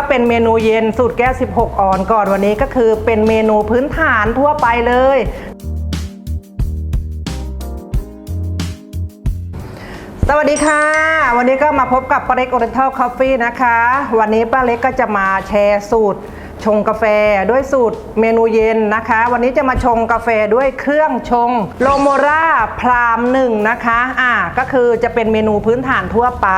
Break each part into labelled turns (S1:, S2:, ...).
S1: ก็เป็นเมนูเย็นสูตรแก้ว 16 ออนก่อนวันนี้ก็คือเป็นเมนูพื้นฐานทั่วไปเลย สวัสดีค่ะ วันนี้ก็มาพบกับป้าเล็กโอเรนทัลคอฟฟี่นะคะ วันนี้ป้าเล็กก็จะมาแชร์สูตร ชงกาแฟด้วยสูตรเมนูเย็นนะคะ วันนี้จะมาชงกาแฟด้วยเครื่องชงโลโมราพรามหนึ่งนะคะอ่าก็คือจะเป็นเมนูพื้นฐานทั่วไป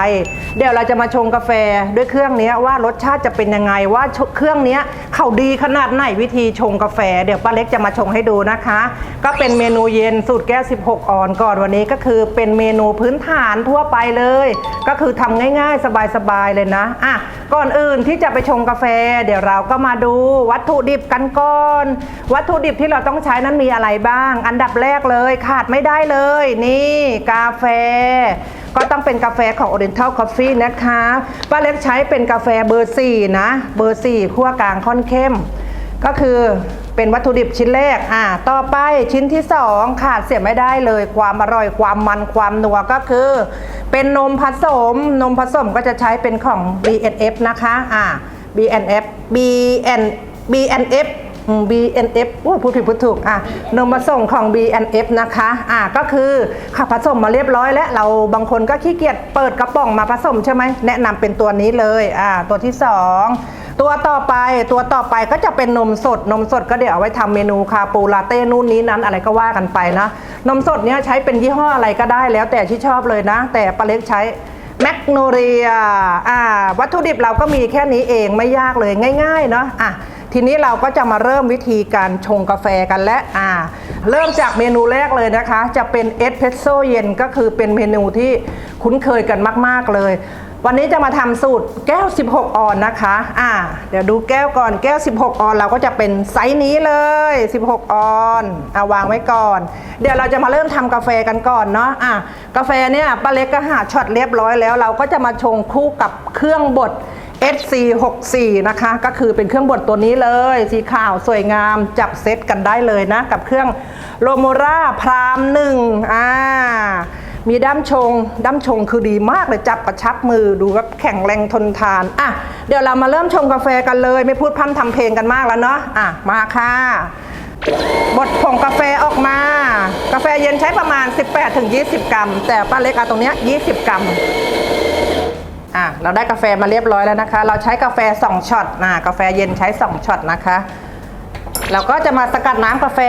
S1: เดี๋ยวเราจะมาชงกาแฟด้วยเครื่องนี้ว่ารสชาติจะเป็นยังไงว่าเครื่องนี้เขาดีขนาดไหนวิธีชงกาแฟ เดี๋ยวป้าเล็กจะมาชงให้ดูนะคะ ก็เป็นเมนูเย็นสูตรแก้ว 16 ออนก่อนวันนี้ก็คือเป็นเมนูพื้นฐานทั่วไปเลย ก็คือทำง่ายๆ สบายๆเลยนะอะก่อนอื่นที่จะไปชงกาแฟ เดี๋ยวเราก็มาดูวัตถุดิบกันก่อน วัตถุดิบที่เราต้องใช้นั้นมีอะไรบ้าง อันดับแรกเลยขาดไม่ได้เลย นี่กาแฟ ก็ต้องเป็นกาแฟของ Oriental Coffee นะคะป้าเล็กใช้เป็นกาแฟเบอร์4นะ เบอร์4ขั้วกลางค่อนเข้ม ก็คือเป็นวัตถุดิบชิ้นแรก อ่า ต่อไปชิ้นที่2ขาดเสียไม่ได้เลย ความอร่อย ความมัน ความนัวก็คือ เป็นนมผสม นมผสมก็จะใช้เป็นของ BNF นะคะ อ่า BNF BN BNF อืม BNF โอ้ยพูดผิดพูดถูกอะนมผสมของ BNF นะคะอะก็คือขับผสมมาเรียบร้อยแล้ว เราบางคนก็ขี้เกียจเปิดกระป๋องมาผสมใช่ไหมแนะนำเป็นตัวนี้เลยอ่าตัวที่2ตัวต่อไปตัวต่อไปก็จะเป็นนมสด นมสดก็เดี๋ยวเอาไว้ทำเมนูคาปูลาเต้นู่นนี้นั้นอะไรก็ว่ากันไปนะนมสดเนี้ยใช้เป็นยี่ห้ออะไรก็ได้แล้วแต่ที่ชอบเลยนะ แต่ปลาเล็กใช้ แมกโนเรียอ่าวัตถุดิบเราก็มีแค่นี้เองไม่ยากเลยง่าย ๆ เนาะอะทีนี้เราก็จะมาเริ่มวิธีการชงกาแฟกันและอ่า เริ่มจากเมนูแรกเลยนะคะ จะเป็นเอสเพรสโซเย็นก็คือเป็นเมนูที่คุ้นเคยกันมาก ๆเลย วันนี้จะมาทำสูตรแก้ว 16 ออนนะคะ อ่า เดี๋ยวดูแก้วก่อนแก้ว 16 ออนเราก็จะเป็นไซส์นี้เลย 16 ออนเอาวางไว้ก่อน เดี๋ยวเราจะมาเริ่มทำกาแฟกันก่อนเนาะ อะกาแฟเนี่ยป้าเล็กก็หาช็อตเรียบร้อยแล้ว เราก็จะมาชงคู่กับเครื่องบด SC64 นะคะ ก็คือเป็นเครื่องบดตัวนี้เลย สีขาวสวยงามจับเซตกันได้เลยนะ กับเครื่องโลโมราพรามหนึ่งอ่า มีด้ามชง ด้ามชงคือดีมากเลยจับกระชับมือดูแบบแข็งแรงทนทานอะเดี๋ยวเรามาเริ่มชงกาแฟกันเลย ไม่พูดพร่ำทำเพลงกันมากแล้วเนาะอะมาค่ะบดผงกาแฟออกมา กาแฟเย็นใช้ประมาณ 18-20 กรัม แต่ป้าเล็กเอาตรงเนี้ย20 กรัมอะเราได้กาแฟมาเรียบร้อยแล้วนะคะ เราใช้กาแฟ 2ช็อตนะกาแฟเย็นใช้ 2ช็อตนะคะ เราก็จะมาสกัดน้ำกาแฟ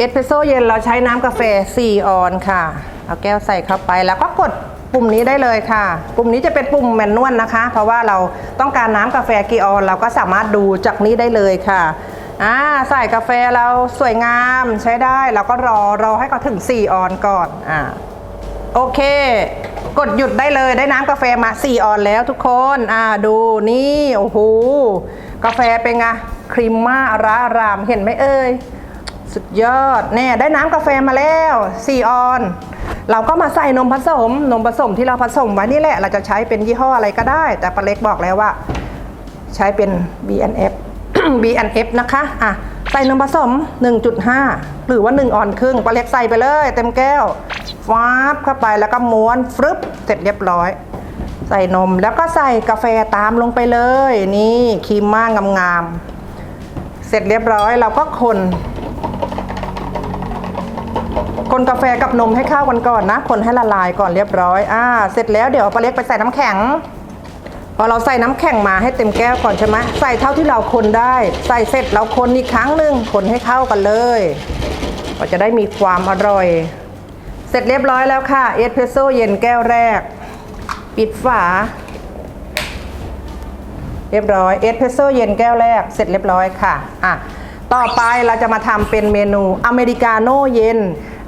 S1: เอสเพรสโซเย็นเราใช้น้ำกาแฟ 4 ออนค่ะ เอาแก้วใส่เข้าไปแล้วก็กดปุ่มนี้ได้เลยค่ะ ปุ่มนี้จะเป็นปุ่มแมนนวลนะคะ เพราะว่าเราต้องการน้ำกาแฟกี่ออน เราก็สามารถดูจากนี้ได้เลยค่ะอ่าใส่กาแฟเราสวยงามใช้ได้เราก็รอรอให้เขาถึง 4 ออนก่อนอ่าโอเค กดหยุดได้เลยได้น้ำกาแฟมา 4 ออนแล้วทุกคนอ่าดูนี่โอ้โหกาแฟเป็นไงครีมม่าร้ารามเห็นไหมเอ่ย สุดยอดแน่ได้น้ำกาแฟมาแล้ว4ออน เราก็มาใส่นมผสม นมผสมที่เราผสมไว้นี่แหละ เราจะใช้เป็นยี่ห้ออะไรก็ได้ แต่ปลาเล็กบอกแล้วว่า ใช้เป็น BNF BNF นะคะอะใส่นมผสม 1.5 หรือว่า 1 ออนครึ่งปลาเล็กใส่ไปเลย เต็มแก้วฟ้าบเข้าไปแล้วก็ม้วนฟรึบเสร็จเรียบร้อย ใส่นมแล้วก็ใส่กาแฟตามลงไปเลย นี่ครีมม่างามๆเสร็จเรียบร้อยเราก็คน คนกาแฟกับนมให้เข้ากันก่อนนะ คนให้ละลายก่อนเรียบร้อยอ่าเสร็จแล้วเดี๋ยวปลาเล็กไปใส่น้ำแข็ง พอเราใส่น้ำแข็งมาให้เต็มแก้วก่อนใช่ไหมใส่เท่าที่เราคนได้ ใส่เสร็จเราคนอีกครั้งหนึ่งคนให้เข้ากันเลยก็จะได้มีความอร่อย เสร็จเรียบร้อยแล้วค่ะเอสเพรสโซเย็นแก้วแรก ปิดฝา เรียบร้อยเอสเพรสโซเย็นแก้วแรก เสร็จเรียบร้อยค่ะอะต่อไปเราจะมาทำเป็นเมนูอเมริกาโน่เย็น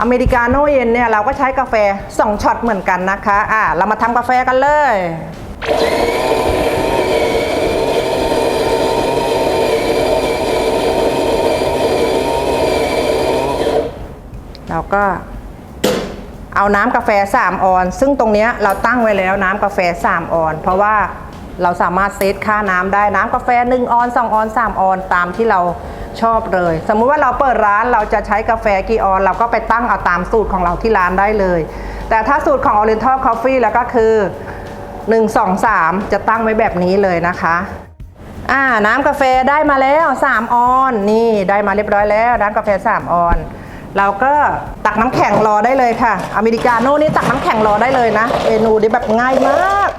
S1: อเมริกาโน่เย็นเนี่ยเราก็ใช้กาแฟ 2ช็อตเหมือนกันนะคะอะเรามาทำกาแฟกันเลยเราก็เอาน้ำกาแฟ 3 ออน ซึ่งตรงนี้เราตั้งไว้แล้วน้ำกาแฟ 3 ออน เพราะว่าเราสามารถเซตค่าน้ำได้น้ำกาแฟ 1 ออน 2 ออน 3 ออน ตามที่เรา ชอบเลย สมมุติว่าเราเปิดร้านเราจะใช้กาแฟกี่ออน เราก็ไปตั้งเอาตามสูตรของเราที่ร้านได้เลย แต่ถ้าสูตรของ Oriental Coffee แล้วก็คือ 1 2 3 จะตั้งไว้แบบนี้เลยนะคะอ่าน้ำกาแฟได้มาแล้ว 3 ออนนี่ได้มาเรียบร้อยแล้ว น้ำกาแฟ 3 ออน เราก็ตักน้ำแข็งรอได้เลยค่ะ อเมริกาโน่นี่ตักน้ำแข็งรอได้เลยนะเมนูนี้แบบง่ายมาก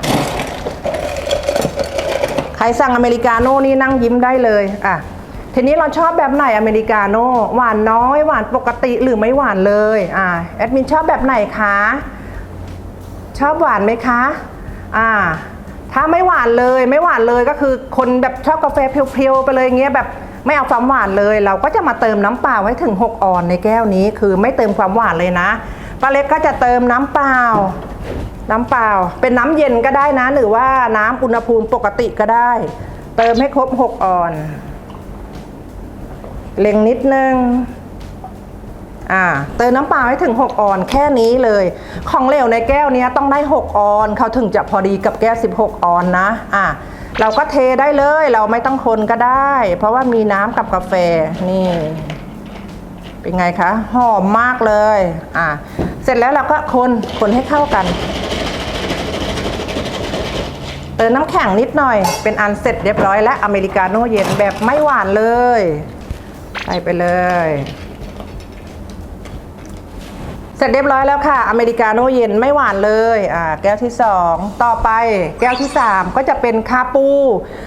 S1: ใครสั่งอเมริกาโน่นี่นั่งยิ้มได้เลยอะ ทีนี้เราชอบแบบไหนอเมริกาโน่หวานน้อย หวานปกติหรือไม่หวานเลยอ่าแอดมินชอบแบบไหนคะชอบหวานไหมคะอ่าถ้าไม่หวานเลยไม่หวานเลยก็คือคนแบบชอบกาแฟเพียวๆไปเลยเงี้ยแบบไม่เอาความหวานเลย เราก็จะมาเติมน้ำเปล่าไว้ถึง 6 ออนในแก้วนี้คือไม่เติมความหวานเลยนะป้าเล็กก็จะเติมน้ำเปล่า น้ำเปล่า เป็นน้ำเย็นก็ได้นะ หรือว่าน้ำอุณหภูมิปกติก็ได้ เติมให้ครบ 6 ออน เล็งนิดนึงอ่าเติมน้ำเปล่าให้ถึง 6 ออนแค่นี้เลย ของเหลวในแก้วนี้ต้องได้ 6 ออนเขาถึงจะพอดีกับแก้ว 16 ออนนะอ่าเราก็เทได้เลยเราไม่ต้องคนก็ได้ เพราะว่ามีน้ำกับกาแฟนี่ เป็นไงคะหอมมากเลยอ่าเสร็จแล้วเราก็คนคนให้เข้ากัน เติมน้ำแข็งนิดหน่อย เป็นอันเสร็จเรียบร้อยและอเมริกาโน่เย็นแบบไม่หวานเลย ใส่ไปเลย เสร็จเรียบร้อยแล้วค่ะ อเมริกาโน่เย็นไม่หวานเลย อ่า แก้วที่ 2 ต่อไปแก้วที่ 3 ก็จะเป็นคาปู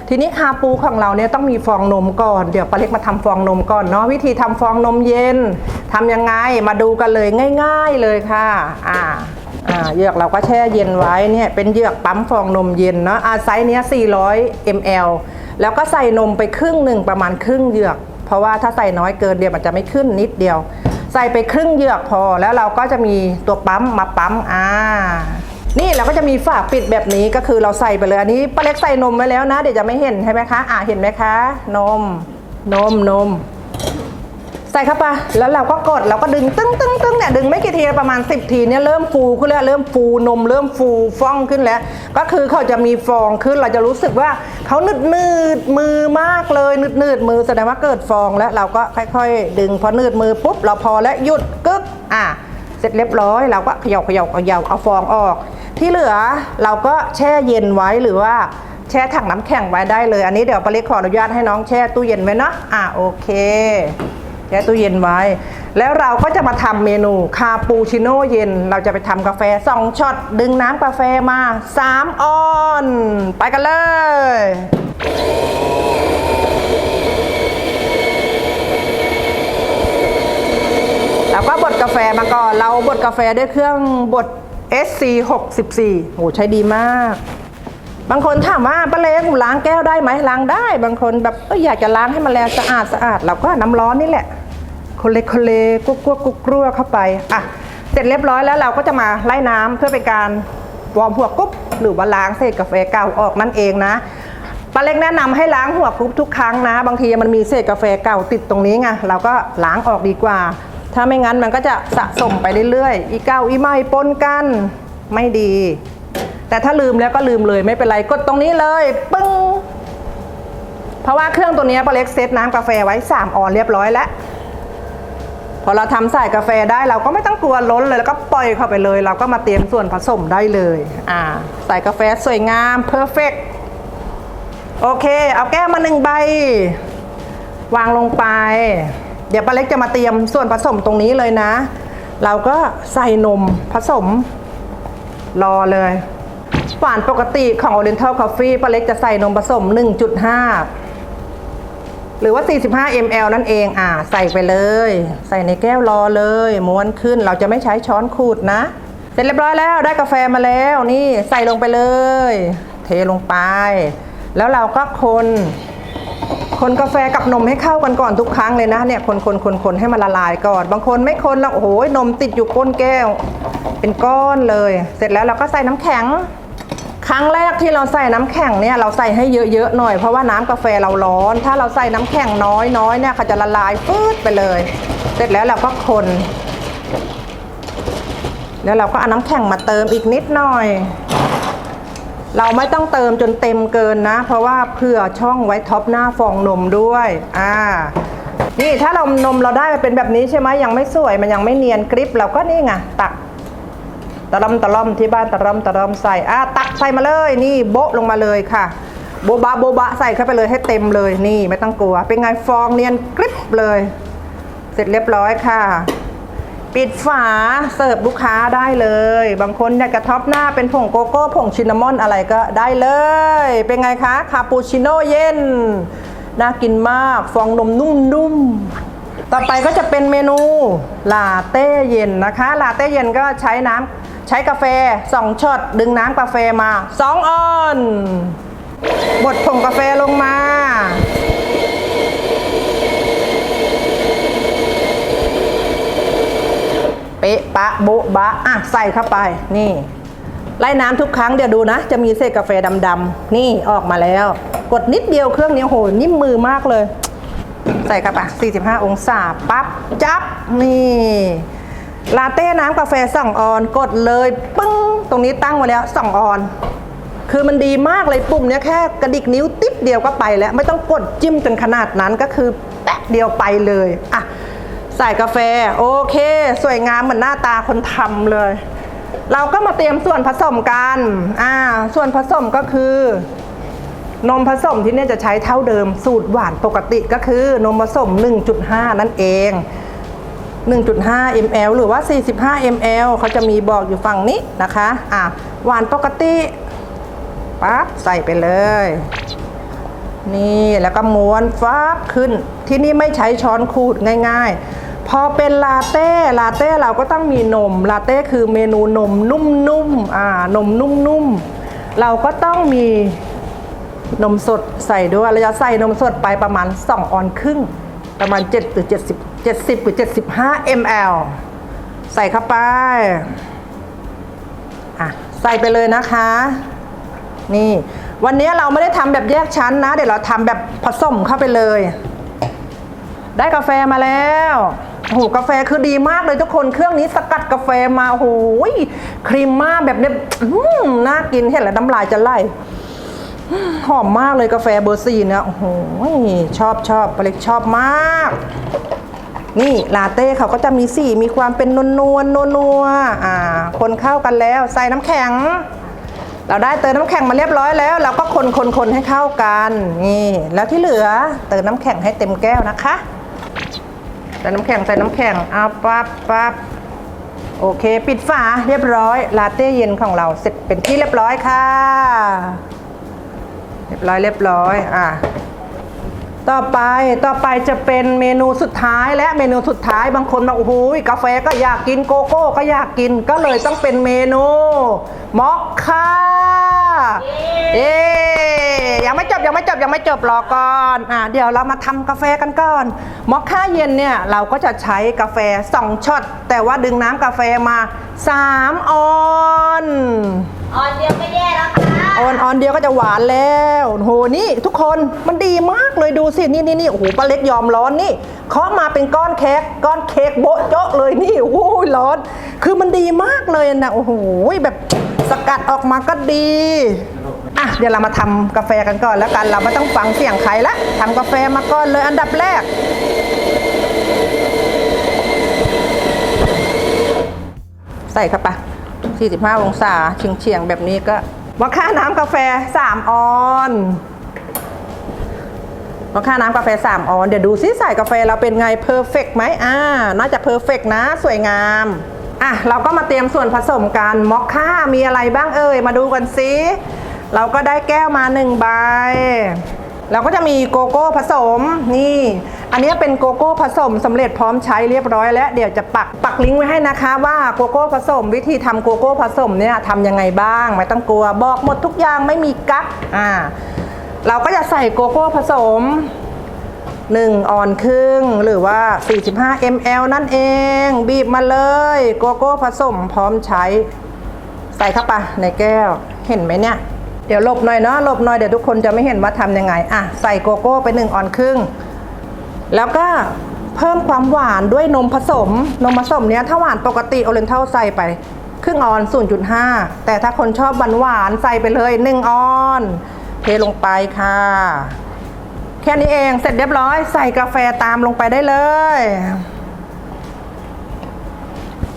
S1: ทีนี้คาปูของเราเนี่ยต้องมีฟองนมก่อน เดี๋ยวป้าเล็กมาทำฟองนมก่อนเนาะ วิธีทำฟองนมเย็นทำยังไง มาดูกันเลยง่าย ๆเลยค่ะอ่าอ่าเหยือกเราก็แช่เย็นไว้เนี่ยเป็นเหยือกปั๊มฟองนมเย็นเนาะอาไซส์เนี้ย400 ml แล้วก็ใส่นมไปครึ่งหนึ่งประมาณครึ่งเหยือก เพราะว่าถ้าใส่น้อยเกินเดียวมันจะไม่ขึ้นนิดเดียว ใส่ไปครึ่งเหยือกพอแล้วเราก็จะมีตัวปั๊มมาปั๊มอ่านี่เราก็จะมีฝาปิดแบบนี้ก็คือเราใส่ไปเลยอันนี้ป้าเล็กใส่นมไว้แล้วนะ เดี๋ยวจะไม่เห็นใช่ไหมคะ อ่าเห็นไหมคะ นม นมนม ส่เข้าไปแล้วเราก็กดเราก็ดึงตึ้งตึ้งตึ้งเนี่ยดึงไม่กี่ทีประมาณ 10 ทีเนี่ยเริ่มฟูขึ้นแล้วเริ่มฟูนม เริ่มฟูฟ่องขึ้นแล้ว ก็คือเขาจะมีฟองขึ้นเราจะรู้สึกว่าเขาหนืดหนืดมือมากเลยหนืดหนืดมือแสดงว่าเกิดฟองแล้วเราก็ค่อย ๆ ดึงพอหนืดมือปุ๊บเราพอแล้วหยุดกึกอะเสร็จเรียบร้อยเราก็เขย่าเขย่าเขย่าเอาฟองออก ที่เหลือเราก็แช่เย็นไว้หรือว่าแช่ถังน้ำแข็งไว้ได้เลย อันนี้เดี๋ยวปาเล็กขออนุญาตให้น้องแช่ตู้เย็นไว้เนาะอะโอเค แช่ตู้เย็นไว้ แล้วเราก็จะมาทำเมนูคาปูชิโน่เย็น เราจะไปทำกาแฟ2ช็อตดึงน้ำกาแฟมา3ออน ไปกันเลยเราก็บดกาแฟมาก่อน เราบดกาแฟด้วยเครื่องบด SC 64โหใช้ดีมาก บางคนถามว่าป้าเล็กล้างแก้วได้ไหมล้างได้ บางคนแบบเอยอยากจะล้างให้มันแล้วสะอาดสะอาดเราก็น้ำร้อนนี่แหละคนเล็กคนเลกุ๊กกุ๊กกุ๊กกลัวเข้าไปอะเสร็จเรียบร้อยแล้วเราก็จะมาไล่น้ำเพื่อเป็นการวอร์มหัวกุ๊บหรือว่าล้างเศษกาแฟเก่าออกนั่นเองนะป้าเล็กแนะนำให้ล้างหัวกุ๊บทุกครั้งนะ บางทีมันมีเศษกาแฟเก่าติดตรงนี้ไงเราก็ล้างออกดีกว่า ถ้าไม่งั้นมันก็จะสะสมไปเรื่อยๆ อีเก่าอีใหม่ปนกันไม่ดี แต่ถ้าลืมแล้วก็ลืมเลยไม่เป็นไรกดตรงนี้เลย ปึ้ง เพราะว่าเครื่องตัวนี้ป้าเล็กเซตน้ำกาแฟไว้ 3 ออนเรียบร้อยแล้วพอเราทำใส่กาแฟได้เราก็ไม่ต้องกลัวล้นเลยแล้วก็ปล่อยเข้าไปเลย เราก็มาเตรียมส่วนผสมได้เลยอ่าใส่กาแฟสวยงามเพอร์เฟกโอเค เอาแก้วมาหนึ่งใบ วางลงไป เดี๋ยวป้าเล็กจะมาเตรียมส่วนผสมตรงนี้เลยนะ เราก็ใส่นมผสมรอเลย หวานปกติของ Oriental Coffee ป้าเล็กจะใส่นมผสม 1.5 หรือว่า 45 ml นั่นเองอ่าใส่ไปเลย ใส่ในแก้วรอเลย ม้วนขึ้นเราจะไม่ใช้ช้อนขูดนะ เสร็จเรียบร้อยแล้วได้กาแฟมาแล้วนี่ใส่ลงไปเลย เทลงไป แล้วเราก็คนคนกาแฟกับนมให้เข้ากันก่อนทุกครั้งเลยนะเนี่ยคนคนคนคนให้มันละลายก่อน บางคนไม่คนแล้วโอ้โหนมติดอยู่ก้นแก้ว เป็นก้อนเลย เสร็จแล้วเราก็ใส่น้ำแข็ง ครั้งแรกที่เราใส่น้ำแข็งเนี่ยเราใส่ให้เยอะๆหน่อยเพราะว่าน้ำกาแฟเราร้อน ถ้าเราใส่น้ำแข็งน้อยๆเนี่ยเขาจะละลายฟืดไปเลย เสร็จแล้วเราก็คน แล้วเราก็เอาน้ำแข็งมาเติมอีกนิดหน่อย เราไม่ต้องเติมจนเต็มเกินนะ เพราะว่าเผื่อช่องไว้ท็อปหน้าฟองนมด้วยอ่านี่ถ้าเรานมเราได้มาเป็นแบบนี้ใช่ไหมยังไม่สวยมันยังไม่เนียนกริปเราก็นี่ไงตักะล่อมตะล่อมที่บ้านตะล่อมตะล่อมใส่อะตักใส่มาเลยนี่โบะลงมาเลยค่ะ โบบะโบบะใส่เข้าไปเลยให้เต็มเลยนี่ไม่ต้องกลัว เป็นไงฟองเนียนกริบเลย เสร็จเรียบร้อยค่ะ ปิดฝาเสิร์ฟลูกค้าได้เลย บางคนอยากกระท็อปหน้าเป็นผงโกโก้ผงชินนามอนอะไรก็ได้เลย เป็นไงคะคาปูชิโน่เย็นน่ากินมากฟองนมนุ่มๆต่อไปก็จะเป็นเมนูลาเต้เย็นนะคะ ลาเต้เย็นก็ใช้น้ำ ใช้กาแฟ 2ช็อตดึงน้ำกาแฟมา 2ออนบดผงกาแฟลงมา เป๊ะปะโบะบะอะใส่เข้าไปนี่ไล่น้ำทุกครั้งเดี๋ยวดูนะ จะมีเศษกาแฟดำๆนี่ออกมาแล้ว กดนิดเดียวเครื่องนี้โหนิ่มมือมากเลย ใส่เข้าไป45 องศาปั๊บจับนี่ ลาเต้น้ำกาแฟ2องออนกดเลยปึ้ง ตรงนี้ตั้งไว้แล้ว2องออน คือมันดีมากเลยปุ่มเนี้ยแค่กระดิกนิ้วติ๊บเดียวก็ไปแล้ว ไม่ต้องกดจิ้มจนขนาดนั้นก็คือแป๊ะเดียวไปเลยอะใส่กาแฟโอเค สวยงามเหมือนหน้าตาคนทำเลย เราก็มาเตรียมส่วนผสมกันอ่าส่วนผสมก็คือนมผสมที่เนี่ยจะใช้เท่าเดิมสูตรหวานปกติก็คือนมผสม 1.5 นั่นเอง 1.5 ml หรือว่า 45 ml เขาจะมีบอกอยู่ฝั่งนี้นะคะ อะ หวานปกติปั๊บใส่ไปเลย นี่แล้วก็ม้วนฟ้าบขึ้น ที่นี่ไม่ใช้ช้อนขูดง่ายๆ พอเป็นลาเต้ ลาเต้เราก็ต้องมีนม ลาเต้คือเมนูนมนุ่มๆ อ่า นมนุ่มๆ เราก็ต้องมีนมสดใส่ด้วย เราจะใส่นมสดไปประมาณ 2 ออนครึ่ง ประมาณ7หรือ70 70หรือ75 ml ใส่เข้าไปอะใส่ไปเลยนะคะ นี่ วันนี้เราไม่ได้ทำแบบแยกชั้นนะ เดี๋ยวเราทำแบบผสมเข้าไปเลย ได้กาแฟมาแล้วโอ้โหกาแฟคือดีมากเลยทุกคนเครื่องนี้สกัดกาแฟมาโอ้โหครีมมากแบบเนี้ยอื้อหือน่ากินเห็นแล้วน้ำลายจะไหล หอมมากเลยกาแฟเบอร์สีนี่ยโอ้โหชอบชอบปเล็กชอบมาก นี่ลาเต้เขาก็จะมีสีมีความเป็นนวลนวลนัวนัวอ่า คนเข้ากันแล้วใส่น้ำแข็ง เราได้เติมน้ำแข็งมาเรียบร้อยแล้ว เราก็คนคนคนให้เข้ากันนี่แล้วที่เหลือเติมน้ำแข็งให้เต็มแก้วนะคะใส่น้ำแข็งใส่น้ำแข็งเอาปั๊บปั๊บโอเค ปิดฝาเรียบร้อย ลาเต้เย็นของเราเสร็จเป็นที่เรียบร้อยค่ะ รียบร้อยเรียบร้อยอะต่อไปต่อไปจะเป็นเมนูสุดท้ายและเมนูสุดท้ายบางคนบอกโอ้โหกาแฟก็อยากกินโกโก้ก็อยากกินก็เลยต้องเป็นเมนูมอคค่าเอ๊ยังไม่จบยังไม่จบยังไม่จบรอก่อนอะเดี๋ยวเรามาทำกาแฟกันก่อนมอคค่าเย็นเนี่ยเราก็จะใช้กาแฟ2ช็อตแต่ว่าดึงน้ำกาแฟมา 3 ออน
S2: ออนเดียวก็แย่แล้วค่ะ
S1: ออนออนเดียวก็จะหวานแล้วโหนี่ทุกคนมันดีมากเลยดูสินี่นี่นี่โอ้โหป้าเล็กยอมร้อนนี่เคาะมาเป็นก้อนเค้กก้อนเค้กโบ๊ะเจาะเลยนี่โอ้โหร้อน คือมันดีมากเลยนะโอ้โหแบบสกัดออกมาก็ดีอะเดี๋ยวเรามาทำกาแฟกันก่อนแล้วกันเราไม่ต้องฟังเสียงใครละทำกาแฟมาก่อนเลยอันดับแรกใส่เข้าไป45 องศาเฉียงเฉียงๆแบบนี้ก็ ว่าค่าน้ำกาแฟ 3 ออนว่าค่าน้ำกาแฟ 3 ออน เดี๋ยวดูซิใส่กาแฟเราเป็นไงเพอร์เฟกไหมอ่า น่าจะเพอร์เฟกนะ สวยงาม อะ เราก็มาเตรียมส่วนผสมกันมอคค่ามีอะไรบ้างเอ่ย มาดูกันซิเราก็ได้แก้วมาหนึ่งใบ เราก็จะมีโกโก้ผสมนี่ อันนี้เป็นโกโก้ผสมสำเร็จพร้อมใช้เรียบร้อยแล้วเดี๋ยวจะปักปักลิงก์ไว้ให้นะคะว่าโกโก้ผสม วิธีทำโกโก้ผสมเนี่ยทำยังไงบ้าง ไม่ต้องกลัวบอกหมดทุกอย่างไม่มีกั๊กอ่าเราก็จะใส่โกโก้ผสม1ออนครึ่งหรือว่า 45 ml นั่นเอง บีบมาเลยโกโก้ผสมพร้อมใช้ ใส่เข้าไปในแก้วเห็นไหมเนี่ยเดี๋ยวหลบหน่อยเนาะหลบหน่อยเดี๋ยวทุกคนจะไม่เห็นว่าทำยังไงอะใส่โกโก้ไปหนึ่งออนครึ่ง แล้วก็เพิ่มความหวานด้วยนมผสม นมผสมเนี้ยถ้าหวานปกติโอเรนเท่าใส่ไปครึ่งออน 0.5 แต่ถ้าคนชอบหวานหวานใส่ไปเลย1ออน เทลงไปค่ะ แค่นี้เองเสร็จเรียบร้อยใส่กาแฟตามลงไปได้เลย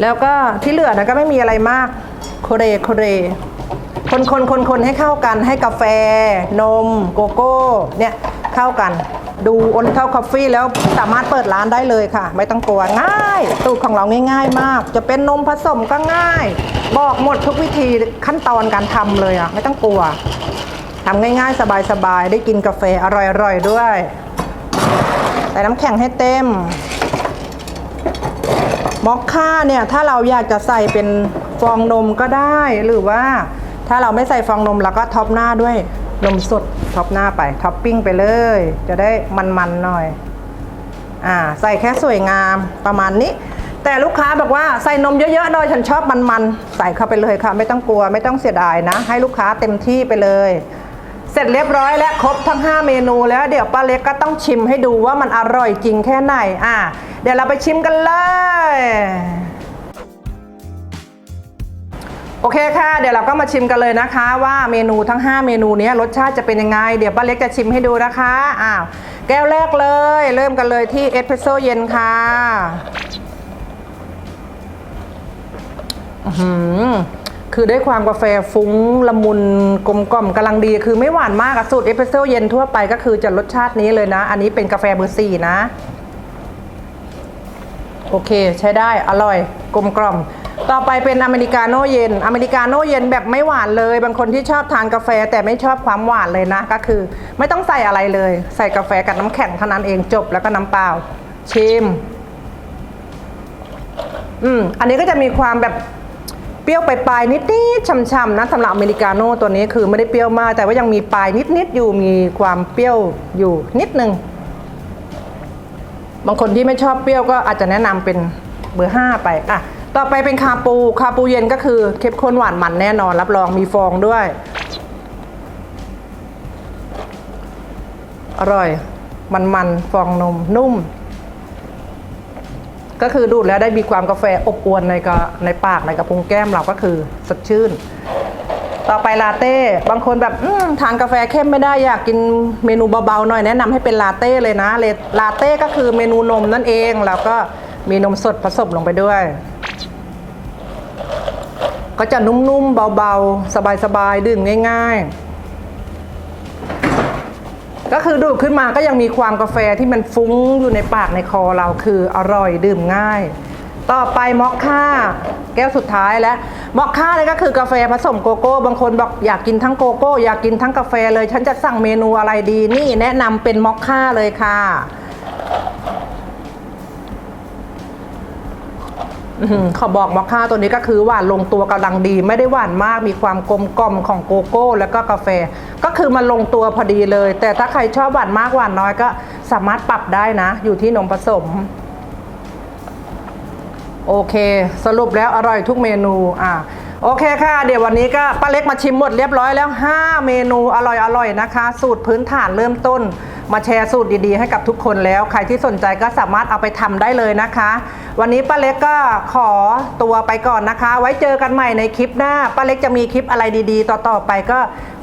S1: แล้วก็ที่เหลือนะก็ไม่มีอะไรมากโคเรโคเรคนคนคนคนให้เข้ากันให้กาแฟ นม โกโก้ เนี่ย เข้ากัน ดูโอลิเทลคอฟฟี่แล้วสามารถเปิดร้านได้เลยค่ะ ไม่ต้องกลัวง่ายสูตรของเราง่าย ๆ มาก จะเป็นนมผสมก็ง่าย บอกหมดทุกวิธีขั้นตอนการทำเลยอะไม่ต้องกลัวทำง่ายๆ สบายๆ ได้กินกาแฟอร่อยๆด้วย ใส่น้ำแข็งให้เต็มมอคค่าเนี่ยถ้าเราอยากจะใส่เป็นฟองนมก็ได้ หรือว่าถ้าเราไม่ใส่ฟองนมเราก็ท็อปหน้าด้วย นมสดท็อปหน้าไปท็อปปิ้งไปเลย จะได้มันๆหน่อย อ่า ใส่แค่สวยงามประมาณนี้ แต่ลูกค้าบอกว่าใส่นมเยอะๆหน่อยฉันชอบมันๆใส่เข้าไปเลยค่ะ ไม่ต้องกลัวไม่ต้องเสียดายนะ ให้ลูกค้าเต็มที่ไปเลย เสร็จเรียบร้อยแล้วครบทั้ง 5 เมนูแล้วเดี๋ยวป้าเล็กก็ต้องชิมให้ดูว่ามันอร่อยจริงแค่ไหนอะเดี๋ยวเราไปชิมกันเลย โอเคค่ะ เดี๋ยวเราก็มาชิมกันเลยนะคะ ว่าเมนูทั้ง 5 เมนูนี้รสชาติจะเป็นยังไง เดี๋ยวป้าเล็กจะชิมให้ดูนะคะอ้าวแก้วแรกเลย เริ่มกันเลยที่เอสเพรสโซเย็นค่ะอือหือคือได้ความกาแฟฟุ้งละมุนกลมกล่อมกำลังดี คือไม่หวานมากสูตรเอสเพรสโซเย็นทั่วไปก็คือจะรสชาตินี้เลยนะ อันนี้เป็นกาแฟเบอร์สี่นะ โอเค ใช้ได้อร่อยกลมกล่อม ต่อไปเป็นอเมริกาโน่เย็น อเมริกาโน่เย็นแบบไม่หวานเลย บางคนที่ชอบทานกาแฟแต่ไม่ชอบความหวานเลยนะ ก็คือ ไม่ต้องใส่อะไรเลย ใส่กาแฟกับน้ำแข็งเท่านั้นเองจบแล้วก็น้ำเปล่า ชิม อืม อันนี้ก็จะมีความแบบเปรี้ยวปลายๆนิดๆช่ำๆนะสำหรับอเมริกาโน่ตัวนี้คือไม่ได้เปรี้ยวมาก แต่ว่ายังมีปลายนิดๆอยู่มีความเปรี้ยวอยู่นิดนึงบางคนที่ไม่ชอบเปรี้ยวก็อาจจะแนะนำเป็นเบอร์ห้าไปอะ ต่อไปเป็นคาปู คาปูเย็นก็คือเข้มข้นหวานมันแน่นอน รับรองมีฟองด้วย อร่อย มันมันๆฟองนมนุ่ม ก็คือดูดแล้วได้มีความกาแฟอบอวนในกระในปากในกระพุ้งแก้มเราก็คือสดชื่น ต่อไปลาเต้ บางคนแบบทานกาแฟเข้มไม่ได้อยากกินเมนูเบาๆหน่อยแนะนำให้เป็นลาเต้เลยนะเลลาเต้ก็คือเมนูนมนั่นเองแล้วก็มีนมสดผสมลงไปด้วย ก็จะนุ่มๆ เบาๆ สบายๆ ดื่มง่าย ๆ ก็คือดูดขึ้นมาก็ยังมีความกาแฟที่มันฟุ้งอยู่ในปากในคอเราคืออร่อยดื่มง่าย ต่อไปมอคค่า แก้วสุดท้ายแล้วมอคค่าเลยก็คือกาแฟผสมโกโก้ บางคนบอกอยากกินทั้งโกโก้ อยากกินทั้งกาแฟเลย ฉันจะสั่งเมนูอะไรดีนี่แนะนำเป็นมอคค่าเลยค่ะ ขอบอกมอคค่าตัวนี้ก็คือหวานลงตัวกำลังดี ไม่ได้หวานมากมีความกลมกล่อมของโกโก้ แล้วก็กาแฟ ก็คือมันลงตัวพอดีเลย แต่ถ้าใครชอบหวานมากหวานน้อยก็สามารถปรับได้นะ อยู่ที่นมผสม โอเค สรุปแล้วอร่อยทุกเมนูอะ โอเคค่ะ เดี๋ยววันนี้ก็ป้าเล็กมาชิมหมดเรียบร้อยแล้ว 5 เมนูอร่อยๆนะคะ สูตรพื้นฐานเริ่มต้น มาแชร์สูตรดีๆ ให้กับทุกคนแล้ว ใครที่สนใจก็สามารถเอาไปทำได้เลยนะคะ วันนี้ป้าเล็กก็ขอตัวไปก่อนนะคะ ไว้เจอกันใหม่ในคลิปหน้าป้าเล็กจะมีคลิปอะไรดีๆ ต่อๆไปก็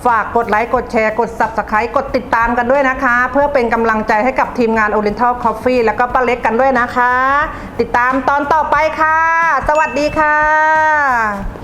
S1: ฝากกดไลค์กดแชร์กด subscribe กดติดตามกันด้วยนะคะ เพื่อเป็นกำลังใจให้กับทีมงาน Oriental Coffee แล้วก็ป้าเล็กกันด้วยนะคะ ติดตามตอนต่อไปค่ะ สวัสดีค่ะ